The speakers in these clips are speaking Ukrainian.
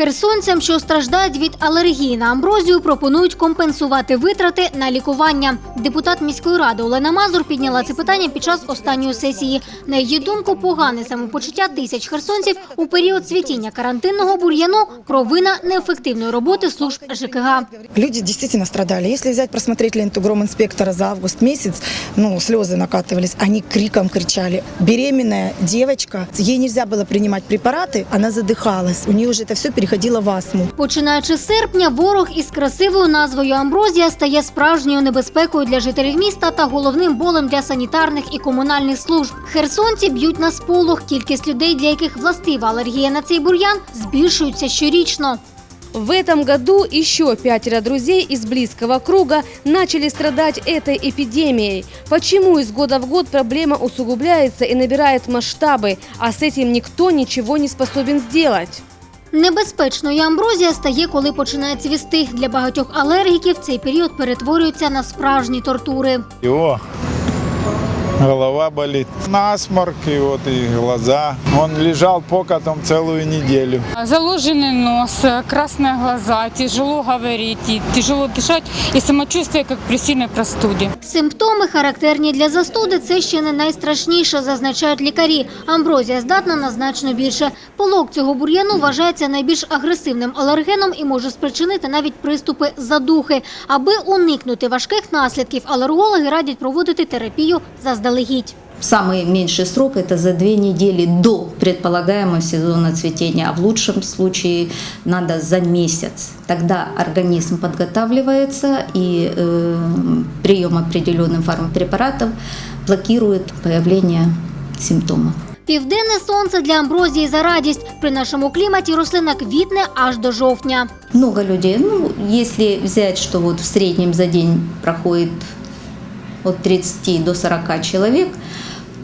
Херсонцям, що страждають від алергії на амброзію, пропонують компенсувати витрати на лікування. Депутат міської ради Олена Мазур підняла це питання під час останньої сесії. На її думку, погане самопочуття тисяч херсонців у період цвітіння карантинного бур'яну – провина неефективної роботи служб ЖКГ. Люди действительно страдали. Если взять, просмотреть ленту громинспектора за август месяц, ну, слезы накатывались, они криком кричали. Беременная девочка, ей нельзя было принимать препараты, она задыхалась. У нее уже это все переходило в астму. Починаючи з серпня, ворог із красивою назвою Амброзія стає справжньою небезпекою для жителів міста та головним болем для санітарних і комунальних служб. Херсонці б'ють на сполох. Кількість людей, для яких властива алергія на цей бур'ян, збільшується щорічно. В этом году еще пятеро друзей из близкого круга начали страдать этой эпидемией. Почему из года в год проблема усугубляется и набирает масштабы, а с этим никто ничего не способен сделать? Небезпечною амброзія стає, коли починає цвісти. Для багатьох алергіків цей період перетворюється на справжні тортури. Его голова болит, насморк и вот и глаза. Он лежал покатом целую неделю. Заложенный нос, красные глаза, тяжело говорить, и тяжело дышать и самочувствие, как при сильной простуде. Симптоми, характерні для застуди, це ще не найстрашніше, зазначають лікарі. Амброзія здатна на значно більше. Полок цього бур'яну вважається найбільш агресивним алергеном і може спричинити навіть приступи задухи. Аби уникнути важких наслідків, алергологи радять проводити терапію заздалегідь. Самый меньший срок – это за две недели до предполагаемого сезона цветения, а в лучшем случае надо за месяц. Тогда организм подготавливается и э, прием определенных фармпрепаратов блокирует появление симптомов. Південне сонце для амброзії за радість. При нашому кліматі рослина квітне аж до жовтня. Много людей, ну, если взять, что вот в среднем за день проходит от 30 до 40 человек,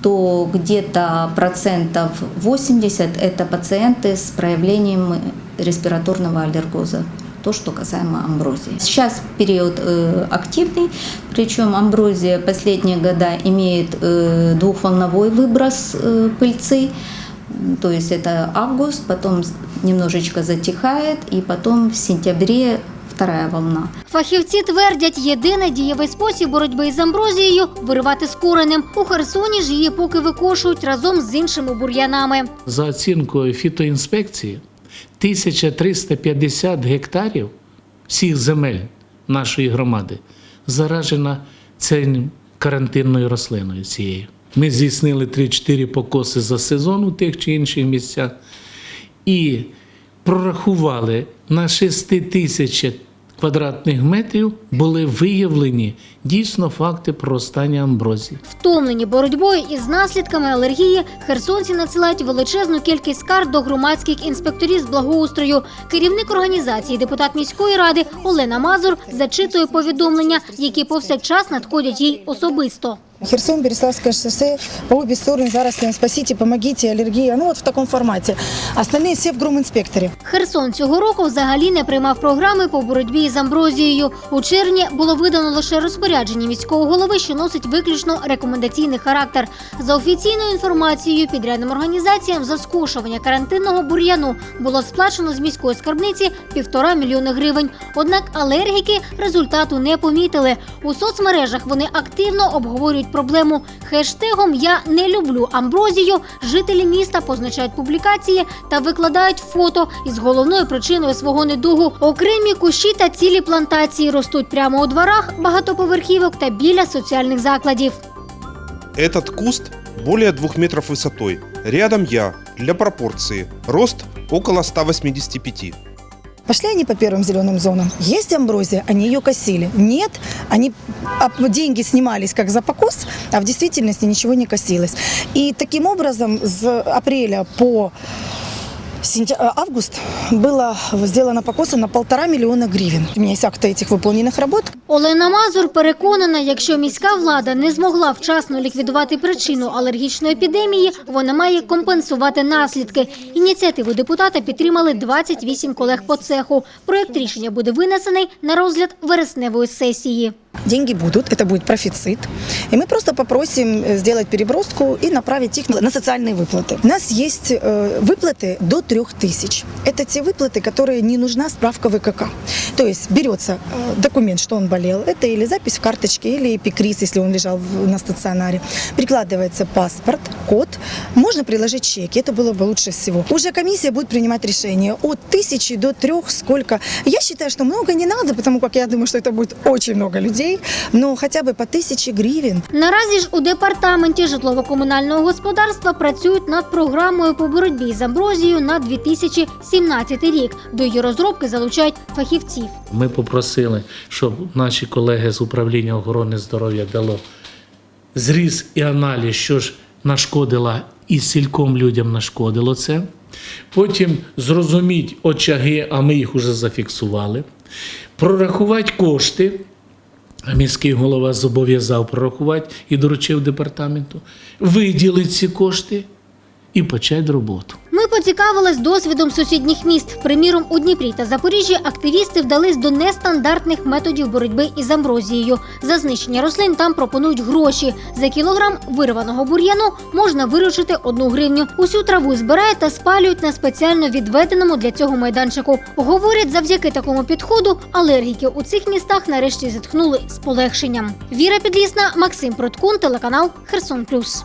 то где-то процентов 80 это пациенты с проявлением респираторного аллергоза. То, что касаемо амброзии. Сейчас период э, активный, причем амброзия последние года имеет э, двухволновой выброс э, пыльцы, то есть это август, потом немножечко затихает, и потом в сентябре вторая волна. Фахівці твердять, єдиний дієвий спосіб боротьби із амброзією – виривати з коренем. У Херсоні ж її поки викошують разом з іншими бур'янами. За оцінкою фітоінспекції, 1350 гектарів всіх земель нашої громади заражена цією карантинною рослиною цією. Ми здійснили 3-4 покоси за сезон у тих чи інших місцях і прорахували на 6 тисяч квадратних метрів були виявлені дійсно факти проростання амброзії. Втомлені боротьбою із наслідками алергії, херсонці надсилають величезну кількість скарг до громадських інспекторів з благоустрою. Керівник організації, депутат міської ради Олена Мазур зачитує повідомлення, які повсякчас надходять їй особисто. Херсон, Береславское шоссе, по обе стороны заросли, спасите, помогите, аллергия. Ну вот в таком формате. Остальные все в громинспекторе. Херсон цього року взагалі не приймав програми по боротьбі із амброзією. У червні було видано лише розпорядження міського голови, що носить виключно рекомендаційний характер. За офіційною інформацією, підрядним організаціям за скошування карантинного бур'яну було сплачено з міської скарбниці півтора мільйони гривень. Однак алергіки результату не помітили. У соцмережах вони активно обговорюють проблему. Хештегом Я не люблю амброзію. Жителі міста позначають публікації та викладають фото із головною причиною свого недугу. Окремі кущі та цілі плантації ростуть прямо у дворах багатоповерхівок та біля соціальних закладів. Этот куст более 2 метров высотой. Рядом я, для пропорции. Рост около 185. Пошли они по первым зеленым зонам. Есть амброзия, они ее косили. Нет, они а, деньги снимались как за покос, а в действительности ничего не косилось. И таким образом с апреля по сентя- э, август было сделано покоса на полтора миллиона гривен. У меня есть акты этих выполненных работ. Олена Мазур переконана, якщо міська влада не змогла вчасно ліквідувати причину алергічної епідемії, вона має компенсувати наслідки. Ініціативу депутата підтримали 28 колег по цеху. Проєкт рішення буде винесений на розгляд вересневої сесії. деньги будут, это будет профицит. И мы просто попросим э, сделать переброску и направить их на на социальные выплаты. У нас есть э, выплаты до 3000. Это те выплаты, которые не нужна справка ВКК. То есть берется э, документ, что он болел, это или запись в карточке, или эпикриз, если он лежал в- на стационаре. Прикладывается паспорт, код, можно приложить чеки, это было бы лучше всего. Уже комиссия будет принимать решение от тысячи до трех, сколько. Я считаю, что много не надо, потому как я думаю, что это будет очень много людей, но хотя бы по тысяче гривен. Наразі ж у департаменті житлово-комунального господарства працюють над програмою по боротьбі з амброзією на 2017 рік. До її розробки залучають фахівців. Ми попросили, щоб наші колеги з управління охорони здоров'я дало зріз і аналіз, що ж нашкодила і сільком людям нашкодило це. Потім зрозуміть очаги, а ми їх уже зафіксували. Прорахувати кошти. Міський голова зобов'язав прорахувати і доручив департаменту, виділити ці кошти і почати роботу. Ми поцікавились досвідом сусідніх міст. Приміром, у Дніпрі та Запоріжжі активісти вдались до нестандартних методів боротьби із амброзією. За знищення рослин там пропонують гроші. За кілограм вирваного бур'яну можна виручити одну гривню. Усю траву збирають та спалюють на спеціально відведеному для цього майданчику. Говорять, завдяки такому підходу алергіки у цих містах нарешті зітхнули з полегшенням. Віра Підлісна, Максим Проткун, телеканал Херсон Плюс.